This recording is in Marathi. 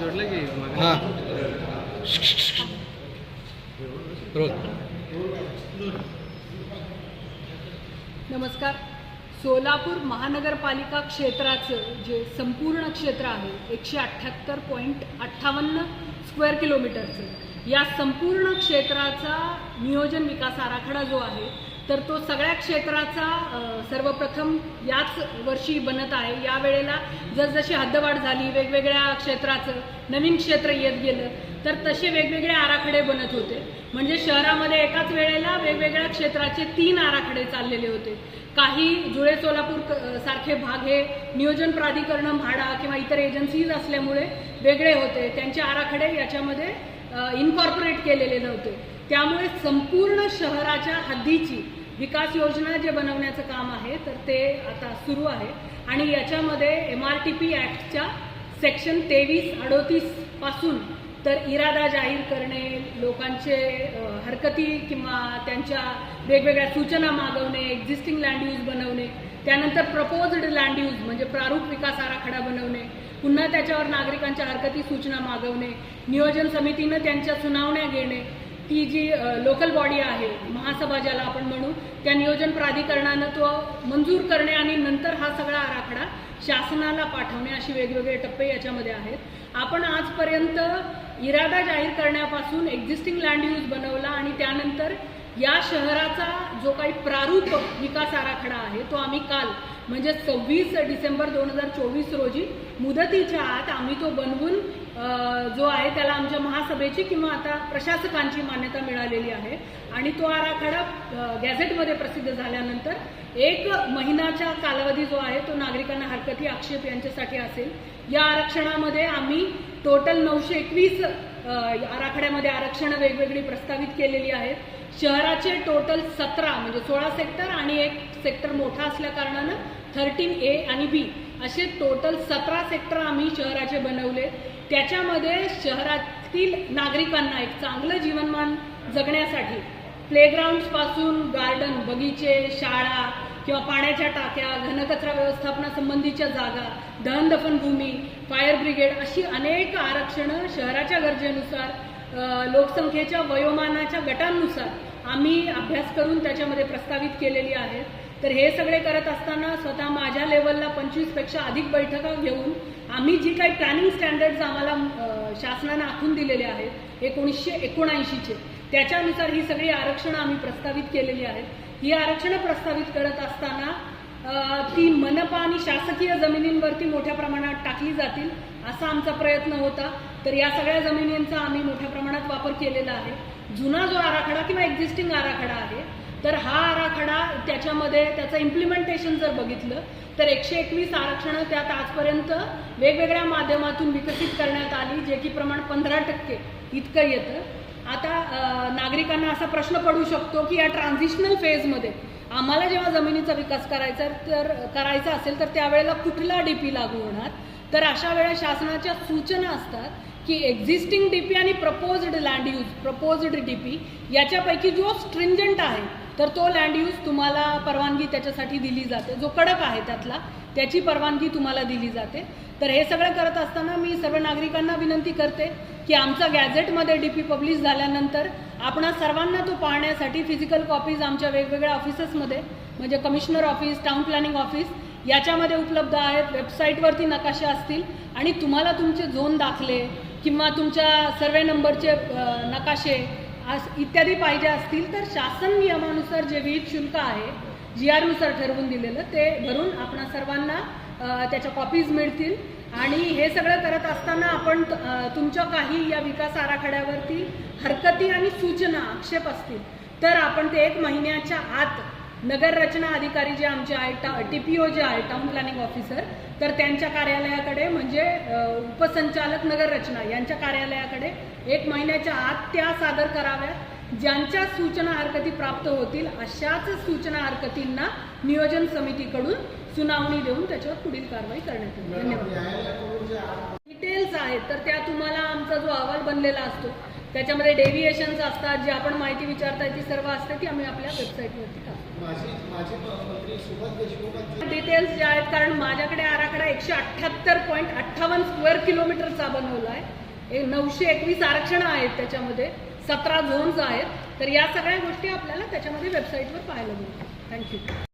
जोडलं की हां. नमस्कार. सोलापूर महानगरपालिका क्षेत्राचं जे संपूर्ण क्षेत्र आहे एकशे अठ्ठ्याहत्तर पॉईंट अठ्ठावन्न स्क्वेअर किलोमीटरचं या संपूर्ण क्षेत्राचा नियोजन विकास आराखडा जो आहे तर तो सगळ्या क्षेत्राचा सर्वप्रथम याच वर्षी बनत आहे. यावेळेला जसजशी हद्दवाढ झाली वेगवेगळ्या क्षेत्राचं नवीन क्षेत्र येत गेलं तर तसे वेगवेगळे आराखडे बनत होते. म्हणजे शहरामध्ये एकाच वेळेला वेगवेगळ्या क्षेत्राचे तीन आराखडे चाललेले होते. काही जुळे सोलापूर क- सारखे भाग हे नियोजन प्राधिकरण म्हाडा किंवा इतर एजन्सीज असल्यामुळे वेगळे होते. त्यांचे आराखडे याच्यामध्ये इन्कॉर्पोरेट केलेले नव्हते. त्यामुळे संपूर्ण शहराच्या हद्दीची विकास योजना जे बनवण्याचं काम आहे तर ते आता सुरू आहे. आणि याच्यामध्ये एम आर टी पी ॲक्टच्या सेक्शन तेवीस अडोतीसपासून तर इरादा जाहीर करणे लोकांचे हरकती किंवा त्यांच्या वेगवेगळ्या सूचना मागवणे एक्झिस्टिंग लँड यूज बनवणे त्यानंतर प्रपोज्ड लँड यूज म्हणजे प्रारूप विकास आराखडा बनवणे पुन्हा त्याच्यावर नागरिकांच्या हरकती सूचना मागवणे नियोजन समितीनं त्यांच्या सुनावण्या घेणे ती जी लोकल बॉडी आहे महासभा ज्याला आपण म्हणू त्या नियोजन प्राधिकरणानं तो मंजूर करणे आणि नंतर हा सगळा आराखडा शासनाला पाठवणे अशी वेगवेगळे टप्पे याच्यामध्ये आहेत. आपण आजपर्यंत इरादा जाहीर करण्यापासून एक्झिस्टिंग लँड यूज बनवला आणि त्यानंतर या शहराचा जो काही प्रारूप विकास आराखडा आहे तो आम्ही काल म्हणजे सव्वीस डिसेंबर दोन हजार चोवीस रोजी मुदतीच्या आत आम्ही तो बनवून जो आहे त्याला आमच्या महासभेची किंवा आता प्रशासकांची मान्यता मिळालेली आहे. आणि तो आराखडा गॅझेटमध्ये प्रसिद्ध झाल्यानंतर एक महिन्याचा कालावधी जो आहे तो नागरिकांना हरकती आक्षेप यांच्यासाठी असेल. या आरक्षणामध्ये आम्ही टोटल नऊशे एकवीस आराखड्यामध्ये आरक्षणं वेगवेगळी प्रस्तावित केलेली आहेत. शहराचे टोटल सतरा म्हणजे सोळा सेक्टर आणि एक सेक्टर मोठा असल्या कारणानं थर्टीन ए आणि बी असे टोटल सतरा सेक्टर आम्ही शहराचे बनवले. त्याच्यामध्ये शहरातील नागरिकांना एक चांगलं जीवनमान जगण्यासाठी प्लेग्राऊंड्सपासून गार्डन बगीचे शाळा किंवा पाण्याच्या टाक्या घनकचरा व्यवस्थापनासंबंधीच्या जागा दहनदफन भूमी फायर ब्रिगेड अशी अनेक आरक्षणं शहराच्या गरजेनुसार लोकसंख्येच्या वयोमानाच्या गटांनुसार आम्ही अभ्यास करून त्याच्यामध्ये प्रस्तावित केलेली आहेत. तर हे सगळे करत असताना स्वतः माझ्या लेवलला पंचवीसपेक्षा अधिक बैठका घेऊन आम्ही जी काही प्लॅनिंग स्टँडर्ड्स आम्हाला शासनानं आखून दिलेले आहेत एकोणीसशे एकोणऐंशीचे त्याच्यानुसार ही सगळी आरक्षणं आम्ही प्रस्तावित केलेली आहेत. ही आरक्षणं प्रस्तावित करत असताना ती मनपा आणि शासकीय जमिनींवरती मोठ्या प्रमाणात टाकली जातील असा आमचा प्रयत्न होता. तर या सगळ्या जमिनींचा आम्ही मोठ्या प्रमाणात वापर केलेला आहे. जुना जो आराखडा किंवा एक्झिस्टिंग आराखडा आहे तर हा आराखडा त्याच्यामध्ये त्याचं इम्प्लिमेंटेशन जर बघितलं तर एकशे एकवीस आरक्षणं त्यात आजपर्यंत वेगवेगळ्या माध्यमातून विकसित करण्यात आली जे की प्रमाण पंधरा टक्के इतकं येतं. आता नागरिकांना असा प्रश्न पडू शकतो की या ट्रान्झिशनल फेजमध्ये आम्हाला जेव्हा जमिनीचा विकास करायचा तर करायचा असेल तर त्यावेळेला कुठला डी पी लागू होणार? तर अशा वेळा शासनाच्या सूचना असतात की एक्झिस्टिंग डी पी आणि proposed land use proposed D P याच्यापैकी जो स्ट्रिंजंट आहे तर तो लँड यूज तुम्हाला परवानगी त्याच्यासाठी दिली जाते जो कडक आहे त्यातला. त्याची परवानगी तुम्हाला दिली जाते. तर हे सगळं करत असताना मी सर्व नागरिकांना विनंती करते की आमचा गॅझेटमध्ये डी पी पब्लिश झाल्यानंतर आपणा सर्वांना तो पाहण्यासाठी फिजिकल कॉपीज आमच्या वेगवेगळ्या ऑफिसेसमध्ये म्हणजे commissioner office town planning office याच्यामध्ये उपलब्ध आहेत. वेबसाईटवरती नकाशे असतील आणि तुम्हाला तुमचे झोन दाखले किंवा तुमच्या सर्वे नंबरचे नकाशे अस- इत्यादी पाहिजे असतील तर शासन नियमानुसार जे विहित शुल्क आहे जी आरनुसार ठरवून दिलेलं ते भरून आपण सर्वांना त्याच्या कॉपीज मिळतील. आणि हे सगळं करत असताना आपण तुमच्या काही या विकास आराखड्यावरती हरकती आणि सूचना आक्षेप असतील तर आपण ते एक महिन्याच्या आत नगर रचना अधिकारी जे आमचे आहे टी पी ओ जे आहे टाउन प्लॅनिंग ऑफिसर तर त्यांच्या कार्यालयाकडे म्हणजे उपसंचालक नगर रचना यांच्या कार्यालयाकडे एक महिन्याच्या आत त्या सादर कराव्यात. ज्यांच्या सूचना हरकती प्राप्त होतील अशाच सूचना हरकतींना नियोजन समितीकडून सुनावणी देऊन त्याच्यावर पुढील कारवाई करण्यात येईल. धन्यवाद. डिटेल्स आहेत तर त्या तुम्हाला आमचा जो अहवाल बनलेला असतो त्याच्यामध्ये डेव्हिएशन्स असतात जी आपण माहिती विचारताय ती सर्व असते ती आम्ही आपल्या वेबसाईटवरती टाकतो. डिटेल्स जे आहेत कारण माझ्याकडे आराखडा एकशे अठ्ठ्याहत्तर पॉईंट अठ्ठावन्न स्क्वेअर किलोमीटरचा बनवला आहे नऊशे एकवीस आरक्षणं आहेत त्याच्यामध्ये. सतरा झोन्स आहेत. तर या सगळ्या गोष्टी आपल्याला त्याच्यामध्ये वेबसाईटवर पाहायला मिळतात थँक्यू